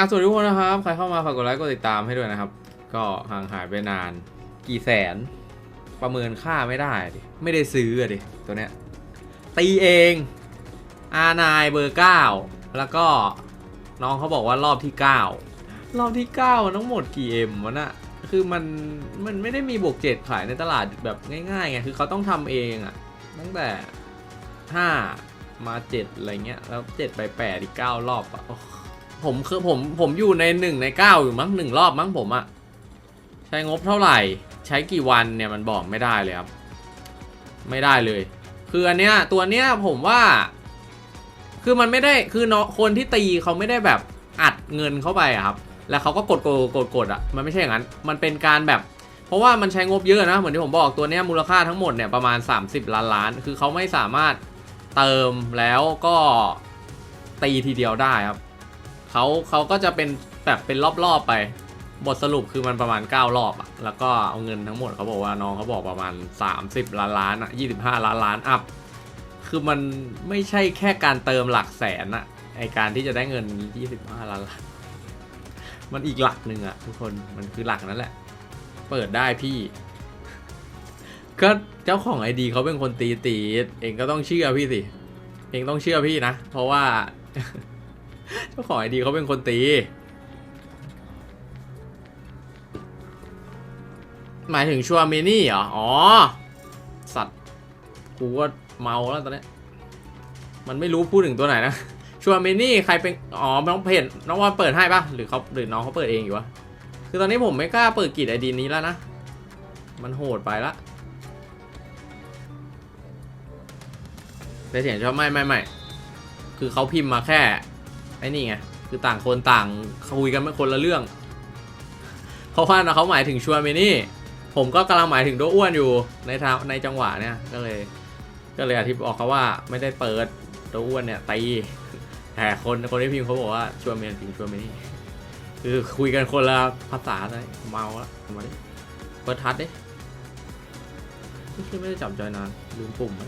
อะสวัสดีทุกคนนะครับ ใครเข้ามาฝากกดไลค์กดติดตามให้ด้วยนะครับ ก็ห่างหายไปนาน กี่แสน ประเมินค่าไม่ได้ดิไม่ได้ซื้ออะดิตัวเนี้ยตีเอง R9 เบอร์9แล้วก็น้องเขาบอกว่ารอบที่9รอบที่9มันทั้งหมดกี่เอ็มวะน่ะคือมันมันไม่ได้มีบวกเจ็ดขายในตลาดแบบง่ายๆไงคือเขาต้องทำเองอะตั้งแต่5มา7อะไรเงี้ยแล้ว7ไป8อีก9รอบอะ ผมคือผมผมอยู่ในหนึ่งในเก้าอยู่มั้งหนึ่งรอบมั้งผมอะใช้งบเท่าไหร่ ใช้กี่วันเนี่ยมันบอกไม่ได้เลยครับ ไม่ได้เลย คืออันเนี้ยตัวเนี้ยผมว่า คือมันไม่ได้คือเนาะคนที่ตีเขาไม่ได้แบบอัดเงินเข้าไปอะครับ แล้วเขาก็กดกดกดกดอะมันไม่ใช่อย่างนั้น มันเป็นการแบบ เพราะว่ามันใช้งบเยอะนะเหมือนที่ผมบอกตัวเนี้ยมูลค่าทั้งหมดเนี่ยประมาณ 30 ล้านล้าน คือเขาไม่สามารถเติมแล้วก็ตีทีเดียวได้ครับ เขาเขาก็จะเป็นแบบเป็นรอบๆไป บทสรุปคือมันประมาณ 9 รอบอะแล้วก็เอาเงินทั้งหมดเขาบอกว่าน้องเขาบอกประมาณ 30 ล้านล้านอะ25 ล้านล้านอัพคือมันไม่ใช่แค่การเติมหลักแสนอะไอการที่จะได้เงิน 25 ล้านล้านมันอีกหลักหนึ่งอะทุกคนมันคือหลักนั้นแหละ เปิดได้พี่ ก็เจ้าของไอดีเขาเป็นคนตีตีเองก็ต้องเชื่อพี่สิเองต้องเชื่อพี่นะ เพราะว่า เจ้าของไอดีเขาเป็นคนตี หมายถึงชัวร์เมนี่เหรอ อ๋อ สัตว์ กูก็เมาแล้วตอนนี้ มันไม่รู้พูดถึงตัวไหนนะ ชัวร์เมนี่ใครเป็น อ๋อ น้องเพจน้องวอนเปิดให้ปะหรือเขาหรือน้องเขาเปิดเองอยู่วะ คือตอนนี้ผมไม่กล้าเปิดกิจไอดีนี้แล้วนะ มันโหดไปละได้เสียงชอบไม่ไม่ไม่คือเขาพิมพ์มาแค่ ไอ้นี่ไงคือต่างคนต่างคุยกันไม่คนละเรื่อง เพราะว่าเขาหมายถึงชัวร์เมนี่ ผมก็กำลังหมายถึงโดอ้วนอยู่ในทางในจังหวะเนี้ยก็เลย ก็เลยอธิบบอกเขาว่าไม่ได้เปิดโดอ้วนเนี่ยตีแต่คนคนที่พิมพ์เขาบอกว่าชัวร์เมนถึงชัวร์เมนี่คือคุยกันคนละภาษาเลยเมาแล้วมาดิเปิดทัดดิไม่ไม่ได้จับจอยนานลืมปุ่มไหม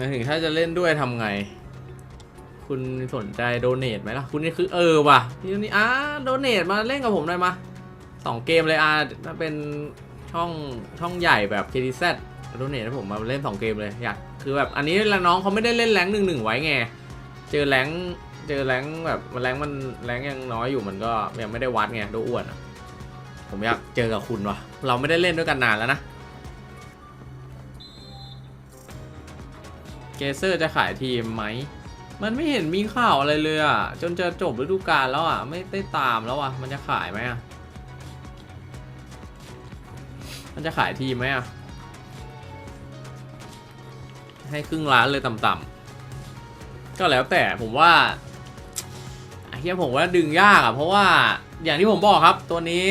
มายถึงถ้าจะเล่นด้วยทำไง คุณสนใจโดเน a ไหมล่ะ คุณนี่คือเออว่ะนี่นี่อ่าโดเน a มาเล่นกับผมหน่อยมาสองเกมเลยอ่าถ้าเป็นช่องช่องใหญ่แบบ KTZ โดเน a ให้ผมมาเล่นสองเกมเลยอยากคือแบบอันนี้น้องเขาไม่ได้เล่นแรงหนึ่งหนึ่งไว้ไง เจอแรงเจอแรงแบบมันแรงมันแรงยังน้อยอยู่มันก็ยังไม่ได้วัดไงโดอ้วนผมอยากเจอกับคุณว่ะเราไม่ได้เล่นด้วยกันนานแล้วนะ เกเซอร์จะขายทีมไหม มันไม่เห็นมีข่าวอะไรเลยอะ จนจะจบฤดูกาลแล้วอะ ไม่ได้ตามแล้วอะ มันจะขายไหมอะ มันจะขายทีมไหมอะ ให้ครึ่งล้านเลยต่ำๆ ก็แล้วแต่ผมว่าเฮียผมว่าดึงยากอะ เพราะว่าอย่างที่ผมบอกครับ ตัวนี้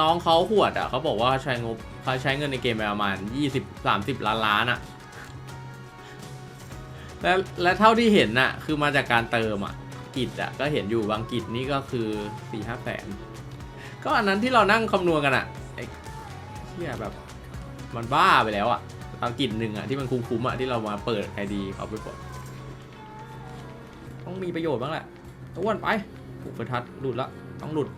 น้องเขาขวดอะเขาบอกว่าใช้งบเขาใช้เงินในเกมไปประมาณ 20-30 ล้านล้านอะ และและเท่าที่เห็นน่ะ คือมาจากการเติมอะกิจอะก็เห็นอยู่บางกิจนี่ก็คือสี่ห้าแสนก็อันนั้นที่เรานั่งคำนวณกันอะไอ้เที่ยแบบ มันบ้าไปแล้วอะบางกิจหนึ่งอะที่มันคุ้มๆอะที่เรามาเปิดไอดีเขาไปกดต้องมีประโยชน์บ้างแหละอ้วนไปผูกประทัดหลุดละต้องหลุด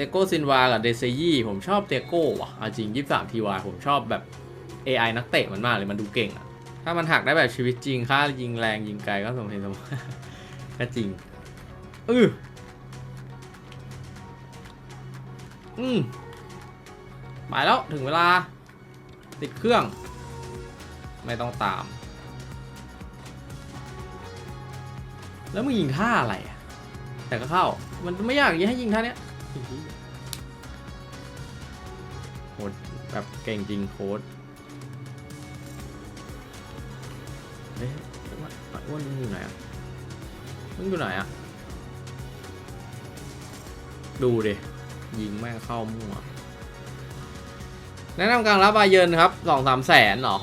เตโก้ซินวากับเดซยี่ผมชอบเตโก้ว่ะจริงยี่สามทีวาผมชอบแบบ AI นักเตะมันมากเลยมันดูเก่งอะถ้ามันหักได้แบบชีวิตจริงค่ายิงแรงยิงไกลก็สมเหตุสมผลก็จริงอืออืมไปแล้วถึงเวลา ติดเครื่อง ไม่ต้องตาม แล้วมึงยิงท่าอะไรอะแต่ก็เข้า มันไม่ยากยิงให้ยิงท่าเนี้ย โคตรแบบเก่งจริงโค้ดเอ๊ะอ้วนอ้วนมึงอยู่ไหนอะมึงอยู่ไหนอะ ดูดิ ยิงแม่งเข้ามั่วแนะนำกลางรับบาเยินครับสองสามแสนเหรอ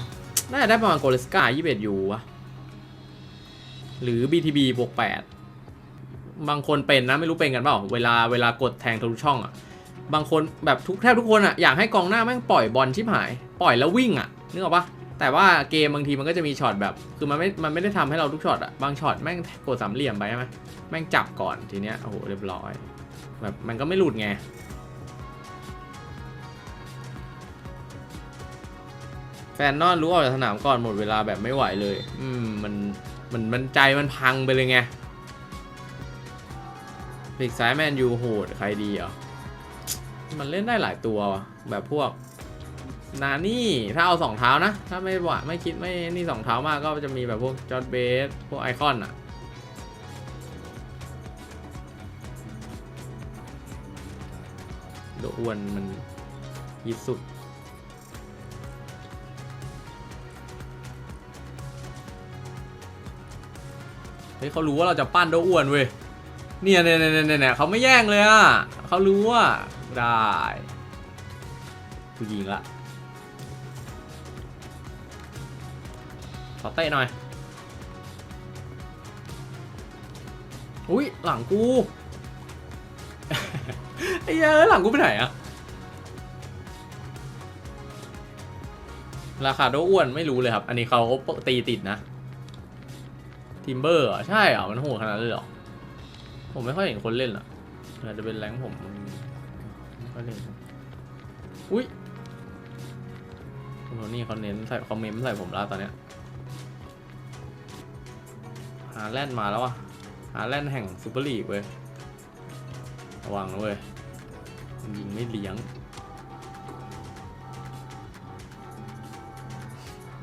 น่าจะได้ประมาณโกเลสกายี่สิบเอ็ดยูวะ หรือ BTB บวกแปด บางคนเป็นนะไม่รู้เป็นกันเปล่าเวลาเวลากดแทงทะลุช่องอะ่ะบางคนแบบทุกแทบทุกคนอะ่ะอยากให้กองหน้าแม่งปล่อยบอลชิบหาย ปล่อยแล้ววิ่งอะ่ะนึกออกปะแต่ว่าเกมบางทีมันก็จะมีช็อตแบบ คือมันไม่มันไม่ได้ทำให้เราทุกช็อตอะ่ะบางช็อตแม่งกดสามเหลี่ยมไปใช่ไหมแม่งจับก่อนทีเนี้ยโอ้โหเรียบร้อย แบบมันก็ไม่หลุดไงแฟนนอนรู้ออกจากสนามก่อนหมดเวลาแบบไม่ไหวเลย อืมมันมันมันใจมันพังไปเลยไง ปีกซ้ายแมนยูโหดใครดีอะมันเล่นได้หลายตัวว่ะแบบพวกนานี่ถ้าเอาสองเท้านะ ถ้าไม่หวะไม่คิดไม่นี่สองเท้ามากก็จะมีแบบพวกจอร์ดเบสพวกไอคอนอะโดอ้วนมันยิสุดเฮ้ยเขารู้ว่าเราจะปั้นโดอ้วนเว้ย เนี่ยเนี่ยเนี่ยเนี่ยเนี่ยเขาไม่แย่งเลยอะเขารู้ว่าได้กูยิงละขอเตะหน่อย อุ้ยหลังกูไอ้เหี้ยหลังกูไปไหนอะราคาโดอ้วนไม่รู้เลยครับ อันนี้เขาตีติดนะ ทิมเบอร์ใช่เหรอ มันโหดขนาดนั้นเลยเหรอ ผมไม่ค่อยเห็นคนเล่นอะอาจจะเป็นแรงผมไม่ค่อยเล่นอุ้ยโทนี่เขาเน้นใส่คอมเมนต์ใส่ผมแล้วตอนเนี้ยหาแลนด์มาแล้วอะหาแลนด์แห่งซูเปอร์ลีกเว้ยระวังนะเว้ยยิงไม่เลี้ยง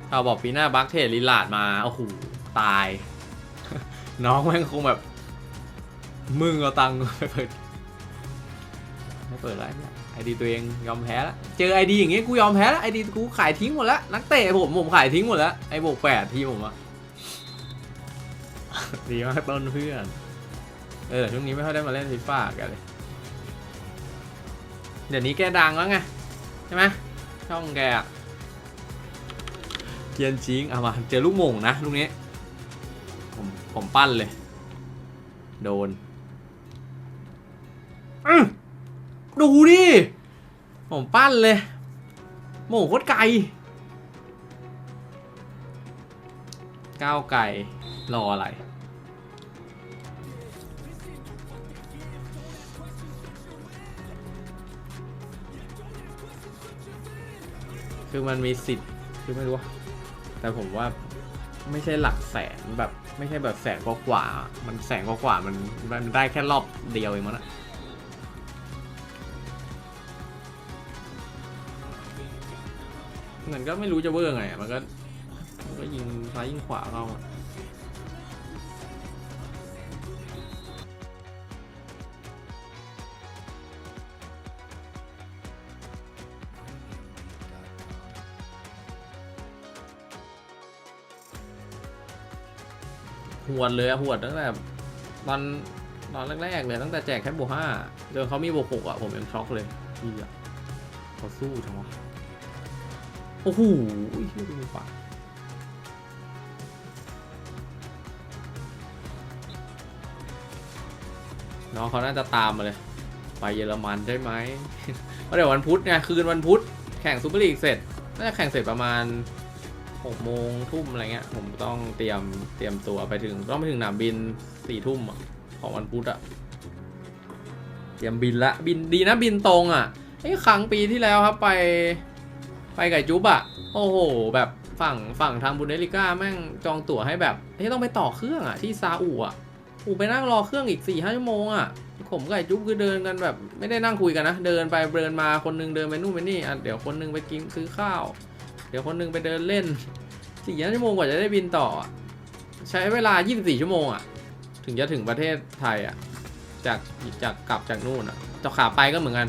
เอาบอกปีหน้าบัคเทสลีลาดมาโอ้โหตาย น้องแม่งคงแบบ มึงเอาตังค์ไปเปิดไม่เปิดไรเนี่ยไอดีตัวเองยอมแพ้แล้วเจอไอดีอย่างเงี้ยกูยอมแพ้แล้วไอดีกูขายทิ้งหมดแล้วนักเตะผมผมขายทิ้งหมดแล้วไอโบกแปดทีผมอะดีมากต้นเพื่อนเออช่วงนี้ไม่ค่อยได้มาเล่นฟีฟ่ากันเลย เดี๋ยวนี้แกดังแล้วไงใช่ไหมช่องแกเกียนจิงเอามาเจอลูกโมงนะลูกนี้ผมผมปั้นเลย โดน อือดูดิผมปั้นเลยโมงโคตรไกลก้าวไก่รออะไร คือมันมีสิทธิ์คือไม่รู้ว่าแต่ผมว่าไม่ใช่หลักแสนแบบ ไม่ใช่แบบแสนกว่ากว่ามันแสนกว่ากว่า มันมันได้แค่รอบเดียวเองมั้งนะ มันก็ไม่รู้จะเวอร์ไง มันก็มันก็ยิงซ้ายยิงขวาเข้าอะหวดเลยอะหวดตั้งแต่ตอนตอนแรกๆเลยตั้งแต่แจกแค่โบห้าจนเขามีโบหกอะผมยังช็อกเลยพี่อะเขาสู้จังวะ โอ้โหชื่อดูปะน้องเขาน่าจะตามมาเลย ไปเยอรมันได้ไหมเพราะเดี๋ยววันพุธไงคืนวันพุธแข่งซูเปอร์ลีกเสร็จน่าจะแข่งเสร็จประมาณหกโมงทุ่มอะไรเงี้ย ผมต้องเตรียมเตรียมตัวไปถึงต้องไปถึงหนามบินสี่ทุ่มของวันพุธอะเตรียมบินละบินดีนะบินตรงอะไอ้ครั้งปีที่แล้วครับไป ไปกับจุ๊บอะโอ้โห แบบฝั่งฝั่งทางบุนเดลิก้าแม่งจองตั๋วให้แบบที่ต้องไปต่อเครื่องอะที่ซาอุอะอูไปนั่งรอเครื่องอีกสี่ห้าชั่วโมงอะผมกับจุ๊บคือเดินกันแบบ ไม่ได้นั่งคุยกันนะ เดินไปเดินมาคนนึงเดินไปนู่นไปนี่อะเดี๋ยวคนนึงไปกินซื้อข้าว เดี๋ยวคนนึงไปเดินเล่นสี่ห้าชั่วโมงกว่าจะได้บินต่อ ใช้เวลา 24 ชั่วโมงอะถึงจะถึงประเทศไทยอะจากจากกลับจากนู่นอะแต่ขาไปก็เหมือนกัน